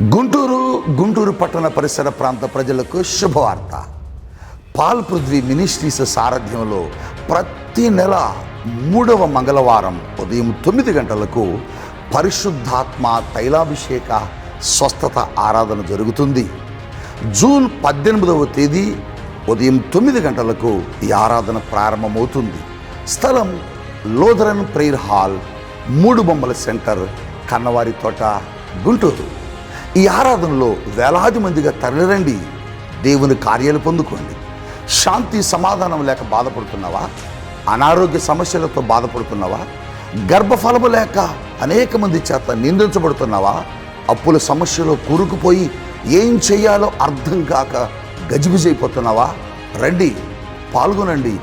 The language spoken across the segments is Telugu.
గుంటూరు గుంటూరు పట్టణ పరిసర ప్రాంత ప్రజలకు శుభవార్త. పాల్ పృథ్వీ మినిస్ట్రీస్ సారథ్యంలో ప్రతి నెల మూడవ మంగళవారం ఉదయం తొమ్మిది గంటలకు పరిశుద్ధాత్మ తైలాభిషేక స్వస్థత ఆరాధన జరుగుతుంది. జూన్ పద్దెనిమిదవ తేదీ ఉదయం తొమ్మిది గంటలకు ఈ ఆరాధన ప్రారంభమవుతుంది. స్థలం లోదరన్ ప్రేయర్ హాల్ మూడు బొమ్మల సెంటర్ కన్నవారి తోట గుంటూరు. ఈ ఆరాధనలో వేలాది మందిగా తరలిరండి. దేవుని కార్యాలు పొందుకోండి. శాంతి సమాధానం లేక బాధపడుతున్నావా? అనారోగ్య సమస్యలతో బాధపడుతున్నావా? గర్భఫలము లేక అనేక మంది చేత నిందించబడుతున్నావా? అప్పుల సమస్యలో కూరుకుపోయి ఏం చేయాలో అర్థం కాక గజిబిజైపోతున్నావా? రండి పాల్గొనండి.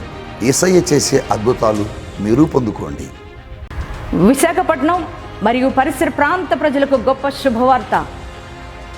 ఇసయ్య చేసే అద్భుతాలు మీరు పొందుకోండి. విశాఖపట్నం మరియు పరిసర ప్రాంత ప్రజలకు గొప్ప శుభవార్త.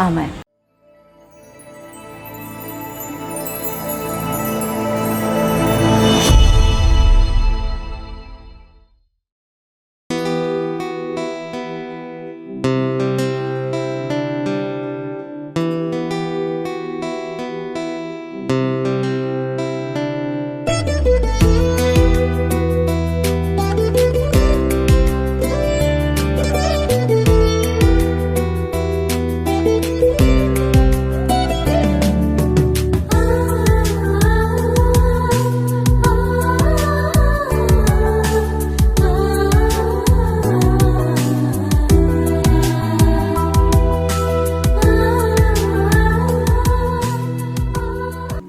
आमाय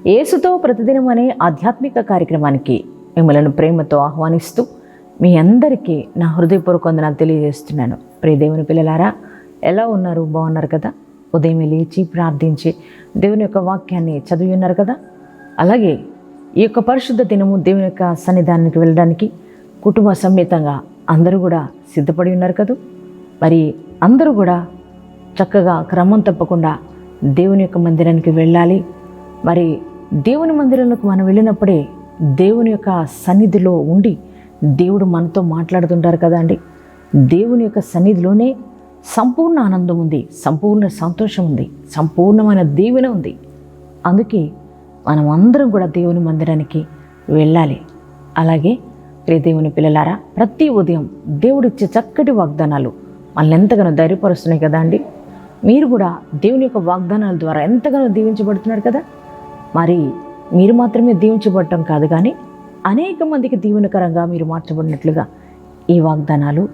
యేసుతో ప్రతిదినం అనే ఆధ్యాత్మిక కార్యక్రమానికి మిమ్మల్ని ప్రేమతో ఆహ్వానిస్తూ మీ అందరికీ నా హృదయపూర్వక వందనాలు తెలియజేస్తున్నాను. ప్రియదేవుని పిల్లలారా ఎలా ఉన్నారు? బాగున్నారు కదా? ఉదయం లేచి ప్రార్థించి దేవుని యొక్క వాక్యాన్ని చదివి ఉన్నారు కదా? అలాగే ఈ యొక్క పరిశుద్ధ దినము దేవుని యొక్క సన్నిధానానికి వెళ్ళడానికి కుటుంబ సమేతంగా అందరూ కూడా సిద్ధపడి ఉన్నారు కదా? మరి అందరూ కూడా చక్కగా క్రమం తప్పకుండా దేవుని యొక్క మందిరానికి వెళ్ళాలి. మరి దేవుని మందిరంలోకి మనం వెళ్ళినప్పుడే దేవుని యొక్క సన్నిధిలో ఉండి దేవుడు మనతో మాట్లాడుతుంటారు కదా అండి? దేవుని యొక్క సన్నిధిలోనే సంపూర్ణ ఆనందం ఉంది సంపూర్ణ సంతోషం ఉంది సంపూర్ణమైన దీవెన ఉంది. అందుకే మనం అందరం కూడా దేవుని మందిరానికి వెళ్ళాలి. అలాగే ప్రియ దేవుని పిల్లలారా ప్రతి ఉదయం దేవుడిచ్చే చక్కటి వాగ్దానాలు మనల్ని ఎంతగానో ధైర్యపరుస్తున్నాయి కదా అండి? మీరు కూడా దేవుని యొక్క వాగ్దానాల ద్వారా ఎంతగానో దీవించబడుతున్నారు కదా? మరి మీరు మాత్రమే దీవించబడటం కాదు కానీ అనేక మందికి దీవెనకరంగా మీరు మార్చబడినట్లుగా ఈ వాగ్దానాలు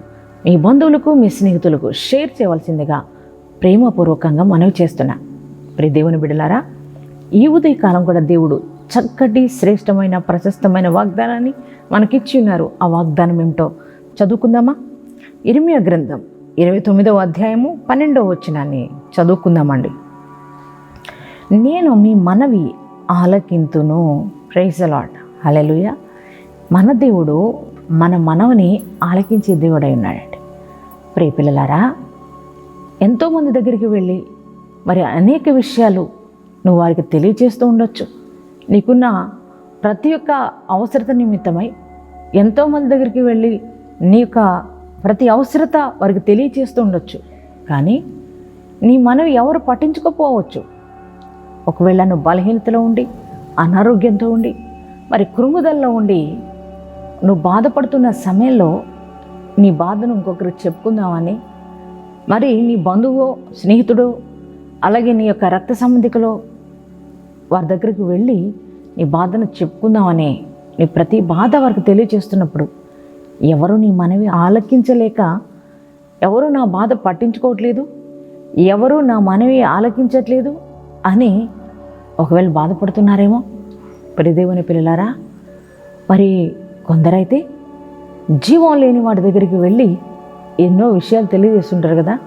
మీ బంధువులకు మీ స్నేహితులకు షేర్ చేయవలసిందిగా ప్రేమపూర్వకంగా మనవి చేస్తున్నా. ప్రి దేవుని బిడలారా ఈ ఉదయకాలం కూడా దేవుడు చక్కటి శ్రేష్టమైన ప్రశస్తమైన వాగ్దానాన్ని మనకిచ్చి ఉన్నారు. ఆ వాగ్దానం ఏమిటో చదువుకుందామా? ఇరిమియ గ్రంథం ఇరవై తొమ్మిదవ అధ్యాయము పన్నెండవ వచనాన్ని చదువుకుందామండి. నేను మీ మనవి ఆలకింతును. ప్రైజ్ అలెలుయ మన దేవుడు మన మనవని ఆలకించే దేవుడై ఉన్నాడు. ప్రియ పిల్లలారా ఎంతోమంది దగ్గరికి వెళ్ళి మరి అనేక విషయాలు నువ్వు వారికి తెలియజేస్తూ ఉండొచ్చు. నీకున్న ప్రతి ఒక్క అవసరత నిమిత్తమై ఎంతోమంది దగ్గరికి వెళ్ళి నీ యొక్క ప్రతి అవసరత వారికి తెలియజేస్తూ ఉండొచ్చు. కానీ నీ మనవి ఎవరు పట్టించుకోపోవచ్చు ఒకవేళ నువ్వు బలహీనతలో ఉండి అనారోగ్యంతో ఉండి మరి కృముదల్లో ఉండి నువ్వు బాధపడుతున్న సమయంలో నీ బాధను ఇంకొకరికి చెప్పుకుందామని. మరి నీ బంధువు స్నేహితుడు అలాగే నీ యొక్క రక్త సంబంధికులు వారి దగ్గరికి వెళ్ళి నీ బాధను చెప్పుకుందామని నీ ప్రతి బాధ వారికి తెలియజేస్తున్నప్పుడు ఎవరు నీ మనవి ఆలకించలేక ఎవరు నా బాధ పట్టించుకోవట్లేదు ఎవరు నా మనవి ఆలకించట్లేదు అని ఒకవేళ బాధపడుతున్నారేమో. పరిదేవుని పిల్లలారా మరి కొందరైతే జీవం లేని వాడి దగ్గరికి వెళ్ళి ఎన్నో విషయాలు తెలియజేస్తుంటారు కదా?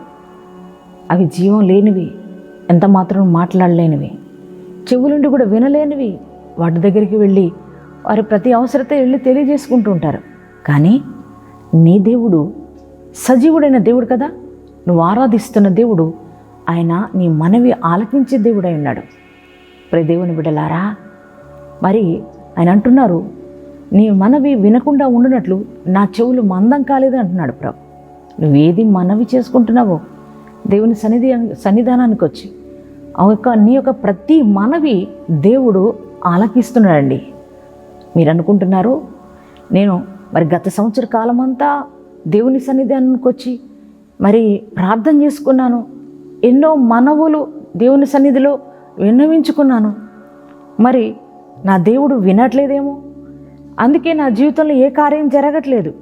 అవి జీవం లేనివి ఎంత మాత్రం మాట్లాడలేనివి. చెవులుండి కూడా వినలేనివి. వాటి దగ్గరికి వెళ్ళి వారి ప్రతి అవసరత వెళ్ళి తెలియజేసుకుంటూ ఉంటారు. కానీ నీ దేవుడు సజీవుడైన దేవుడు కదా? నువ్వు ఆరాధిస్తున్న దేవుడు ఆయన నీ మనవి ఆలకించే దేవుడై ఉన్నాడు. ప్రదేవుని బిడ్డలారా మరి ఆయన అంటున్నారు నీ మనవి వినకుండా ఉండునట్లు నా చెవులు మందం కాలేదు అంటున్నాడు ప్రభు. నువ్వేది మనవి చేసుకుంటున్నావో దేవుని సన్నిధి సన్నిధానానికి వచ్చి ఆ యొక్క నీ యొక్క ప్రతి మనవి దేవుడు ఆలకిస్తున్నాడండి. మీరు అనుకుంటున్నారు నేను మరి గత సంవత్సర కాలం అంతా దేవుని సన్నిధానానికి వచ్చి మరి ప్రార్థన చేసుకున్నాను ఎన్నో మనవులు దేవుని సన్నిధిలో విన్నవించుకున్నాను. మరి నా దేవుడు వినట్లేదేమో? అందుకే నా జీవితంలో ఏ కార్యం జరగట్లేదు.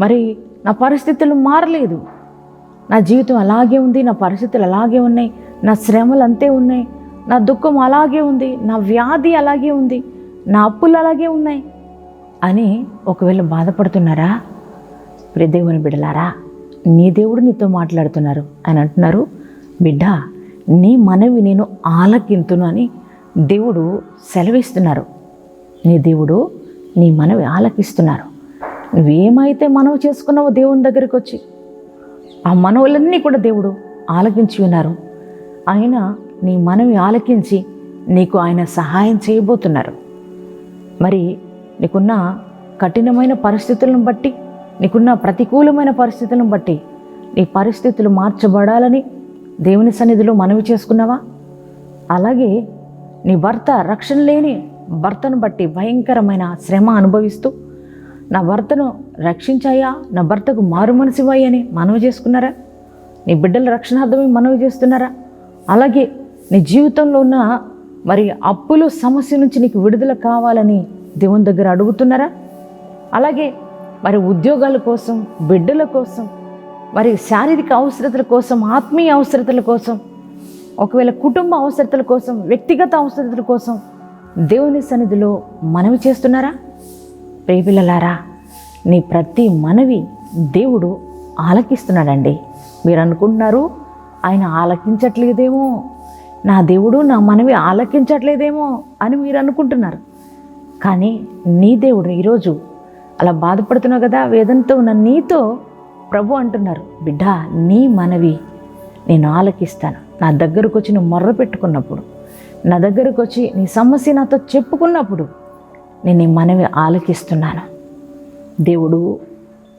మరి నా పరిస్థితులు మారలేదు. నా జీవితం అలాగే ఉంది నా పరిస్థితులు అలాగే ఉన్నాయి నా శ్రమలు అంతే ఉన్నాయి నా దుఃఖం అలాగే ఉంది నా వ్యాధి అలాగే ఉంది నా అప్పులు అలాగే ఉన్నాయి అని ఒకవేళ బాధపడుతున్నారా? ప్రియ దేవుని బిడలారా నీ దేవుడు నీతో మాట్లాడుతున్నారు అని అంటున్నారు బిడ్డ నీ మనవి నేను ఆలకింతును అని దేవుడు సెలవిస్తున్నారు. నీ దేవుడు నీ మనవి ఆలకిస్తున్నారు. నువ్వేమైతే మనవి చేసుకున్నావో దేవుని దగ్గరికి వచ్చి ఆ మనవులన్నీ కూడా దేవుడు ఆలకించి ఉన్నారు. ఆయన నీ మనవి ఆలకించి నీకు ఆయన సహాయం చేయబోతున్నారు. మరి నీకున్న కఠినమైన పరిస్థితులను బట్టి నీకున్న ప్రతికూలమైన పరిస్థితులను బట్టి నీ పరిస్థితులు మార్చబడాలని దేవుని సన్నిధిలో మనవి చేసుకున్నావా? అలాగే నీ భర్త రక్షణ లేని భర్తను బట్టి భయంకరమైన శ్రమ అనుభవిస్తూ నా భర్తను రక్షించాయా? నా భర్తకు మారు మనసివ్వాయని మనవి చేసుకున్నారా? నీ బిడ్డల రక్షణార్థమే మనవి చేస్తున్నారా? అలాగే నీ జీవితంలో ఉన్న మరి అప్పులు సమస్య నుంచి నీకు విడుదల కావాలని దేవుని దగ్గర అడుగుతున్నారా? అలాగే మరి ఉద్యోగాల కోసం బిడ్డల కోసం మరి శారీరక అవసరతల కోసం ఆత్మీయ అవసరతల కోసం ఒకవేళ కుటుంబ అవసరతల కోసం వ్యక్తిగత అవసరతల కోసం దేవుని సన్నిధిలో మనవి చేస్తున్నారా? ప్రియపిల్లలారా నీ ప్రతి మనవి దేవుడు ఆలకిస్తున్నాడండి. మీరు అనుకుంటున్నారు ఆయన ఆలకించట్లేదేమో నా దేవుడు నా మనవి ఆలకించట్లేదేమో అని మీరు అనుకుంటున్నారు కానీ నీ దేవుడు ఈరోజు అలా బాధపడుతున్నావు కదా వేదంతో ఉన్న నీతో ప్రభు అంటున్నారు బిడ్డ నీ మనవి నేను ఆలకిస్తాను. నా దగ్గరకు వచ్చి నువ్వు మొర్ర పెట్టుకున్నప్పుడు నా దగ్గరకు వచ్చి నీ సమస్య నాతో చెప్పుకున్నప్పుడు నేను నీ మనవి ఆలకిస్తున్నాను. దేవుడు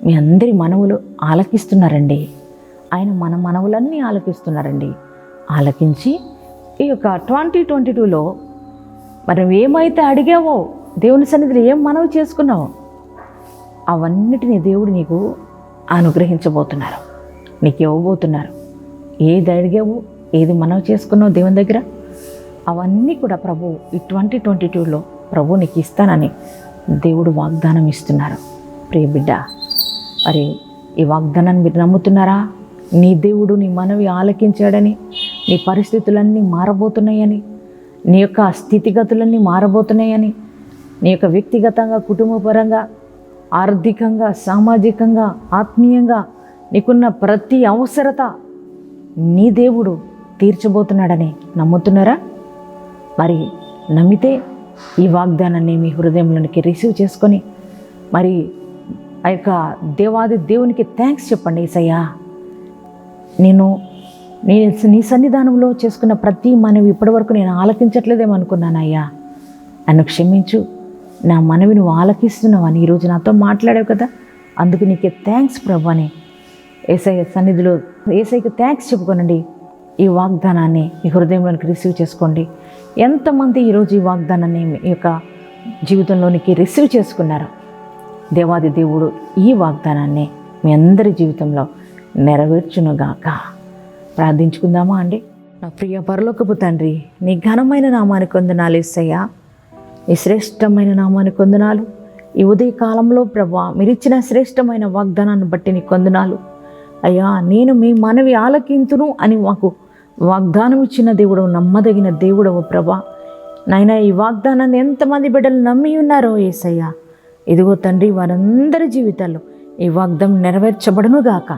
మీ అందరి మనవులు ఆలకిస్తున్నారండి. ఆయన మన మనవులన్నీ ఆలకిస్తున్నారండి. ఆలకించి ఈ యొక్క ట్వంటీ ట్వంటీ టూలో మనం ఏమైతే అడిగావో దేవుని సన్నిధిలో ఏం మనవి చేసుకున్నావో అవన్నిటిని దేవుడు నీకు అనుగ్రహించబోతున్నారు. నీకు ఇవ్వబోతున్నారు. ఏది అడిగావు ఏది మనవి చేసుకున్నావు దేవుని దగ్గర? అవన్నీ కూడా ప్రభు ఈ ట్వంటీ ట్వంటీ టూలో ప్రభు నీకు ఇస్తానని దేవుడు వాగ్దానం ఇస్తున్నారు. ప్రియ బిడ్డ మరి ఈ వాగ్దానాన్ని మీరు నమ్ముతున్నారా? నీ దేవుడు నీ మనవి ఆలకించాడని నీ పరిస్థితులన్నీ మారబోతున్నాయని నీ యొక్క స్థితిగతులన్నీ మారబోతున్నాయని నీ యొక్క వ్యక్తిగతంగా కుటుంబపరంగా ఆర్థికంగా సామాజికంగా ఆత్మీయంగా నీకున్న ప్రతి అవసరత నీ దేవుడు తీర్చబోతున్నాడని నమ్ముతున్నారా? మరి నమ్మితే ఈ వాగ్దానాన్ని మీ హృదయంలోనికి రిసీవ్ చేసుకొని మరి ఆ యొక్క దేవాది దేవునికి థ్యాంక్స్ చెప్పండి ఈసయ్యా నేను నేను నీ సన్నిధానంలో చేసుకున్న ప్రతి మనవి ఇప్పటివరకు నేను ఆలకించట్లేదేమనుకున్నానయ్యా నన్ను క్షమించు. నా మనవి నువ్వు ఆలకిస్తున్నావని ఈరోజు నాతో మాట్లాడావు కదా. అందుకు నీకే థ్యాంక్స్ ప్రభు అని ఏసఐ సన్నిధిలో ఏసైకి థ్యాంక్స్ చెప్పుకోనండి. ఈ వాగ్దానాన్ని మీ హృదయంలోనికి రిసీవ్ చేసుకోండి. ఎంతమంది ఈరోజు ఈ వాగ్దానాన్ని మీ యొక్క జీవితంలోనికి రిసీవ్ చేసుకున్నారు దేవాది దేవుడు ఈ వాగ్దానాన్ని మీ అందరి జీవితంలో నెరవేర్చునుగాక. ప్రార్థించుకుందామా అండి? నా ప్రియ పరలోకపు తండ్రి నీ ఘనమైన నామానికి వందనాలు ఇస్తయ్యా నీ శ్రేష్టమైన నామానికి వందనాలు. ఈ ఉదయ కాలంలో ప్రభా మీరిచ్చిన శ్రేష్టమైన వాగ్దానాన్ని బట్టి నీ కొందనాలు అయ్యా నేను మీ మనవి ఆలకింతును అని మాకు వాగ్దానం ఇచ్చిన దేవుడు నమ్మదగిన దేవుడవు ప్రభా. నాయన ఈ వాగ్దానాన్ని ఎంతమంది బిడ్డలు నమ్మి ఉన్నారో ఏసయ్య. ఇదిగో తండ్రి వారందరి జీవితాల్లో ఈ వాగ్దానం నెరవేర్చబడను గాక.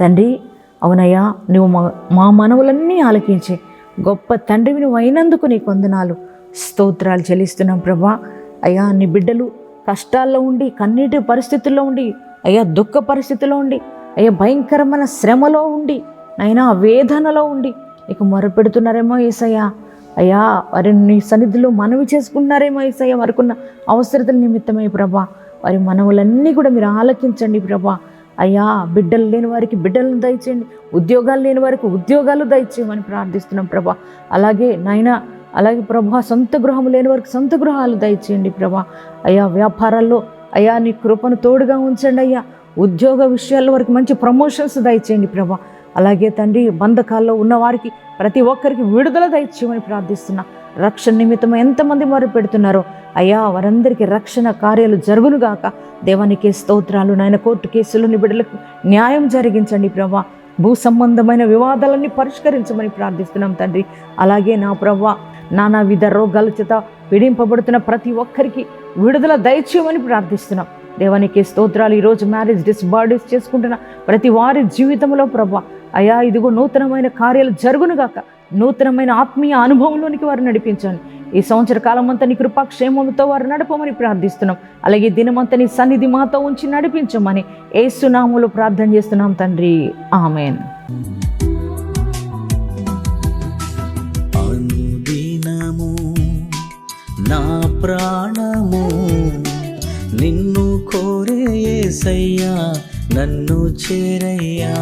తండ్రి అవునయ్యా నువ్వు మా మా మనవులన్నీ ఆలకించి గొప్ప తండ్రివి నువ్వు అయినందుకు నీ కొందనాలు స్తోత్రాలు చెల్లిస్తున్నాం ప్రభా. అయ్యా నీ బిడ్డలు కష్టాల్లో ఉండి కన్నీటి పరిస్థితుల్లో ఉండి అయ్యా దుఃఖ పరిస్థితిలో ఉండి అయ్యా భయంకరమైన శ్రమలో ఉండి అయినా వేదనలో ఉండి నీకు మొరపెడుతున్నారేమో ఏసయ్యా. అయ్యా వారి నీ సన్నిధిలో మనవి చేసుకున్నారేమో ఏసయ్య. వారికున్న అవసరతల నిమిత్తమై ప్రభా. వారి మనవులన్నీ కూడా మీరు ఆలకించండి ప్రభా. అయ్యా బిడ్డలు లేని వారికి బిడ్డలను దయచేయండి. ఉద్యోగాలు లేని వారికి ఉద్యోగాలు దయచేయమని ప్రార్థిస్తున్నాం ప్రభా. అలాగే నాయన అలాగే ప్రభా సొంత గృహం లేని వారికి సొంత గృహాలు దయచేయండి ప్రభా. అయ్యా వ్యాపారాల్లో అయ్యా నీ కృపను తోడుగా ఉంచండి అయ్యా. ఉద్యోగ విషయాల్లో వరకు మంచి ప్రమోషన్స్ దయచేయండి ప్రభా. అలాగే తండ్రి బంధకాల్లో ఉన్నవారికి ప్రతి ఒక్కరికి విడుదల దయచేయమని ప్రార్థిస్తున్నా. రక్షణ నిమిత్తం ఎంతమంది వారు పెడుతున్నారో అయ్యా వారందరికీ రక్షణ కార్యాలు జరుగునుగాక దేవానికి స్తోత్రాలు నాయన కోర్టు కేసులు బిడ్డలకు న్యాయం జరిగించండి ప్రభా. భూ సంబంధమైన వివాదాలన్నీ పరిష్కరించమని ప్రార్థిస్తున్నాం తండ్రి. అలాగే నా ప్రభా నానా విధ రోగాల చేత పీడింపబడుతున్న ప్రతి ఒక్కరికి విడుదల దయచేయమని ప్రార్థిస్తున్నాం. దేవానికి స్తోత్రాలు. ఈరోజు మ్యారేజ్ డిస్బార్డీస్ చేసుకుంటున్న ప్రతి వారి జీవితంలో ప్రభా అయా ఇదిగో నూతనమైన కార్యాలు జరుగునుగాక నూతనమైన ఆత్మీయ అనుభవంలోనికి వారు నడిపించాను ఈ సంవత్సర కాలం అంతా నీ కృపాక్షేమంతో వారు నడపమని ప్రార్థిస్తున్నాం. అలాగే దినమంతా నీ సన్నిధి మాతో ఉంచి నడిపించమని ఏసునాములు ప్రార్థన చేస్తున్నాం తండ్రి. ఆమెన్. నా ప్రాణము నిన్ను కోరే ఏసయ్యా నన్ను చేరయ్యా.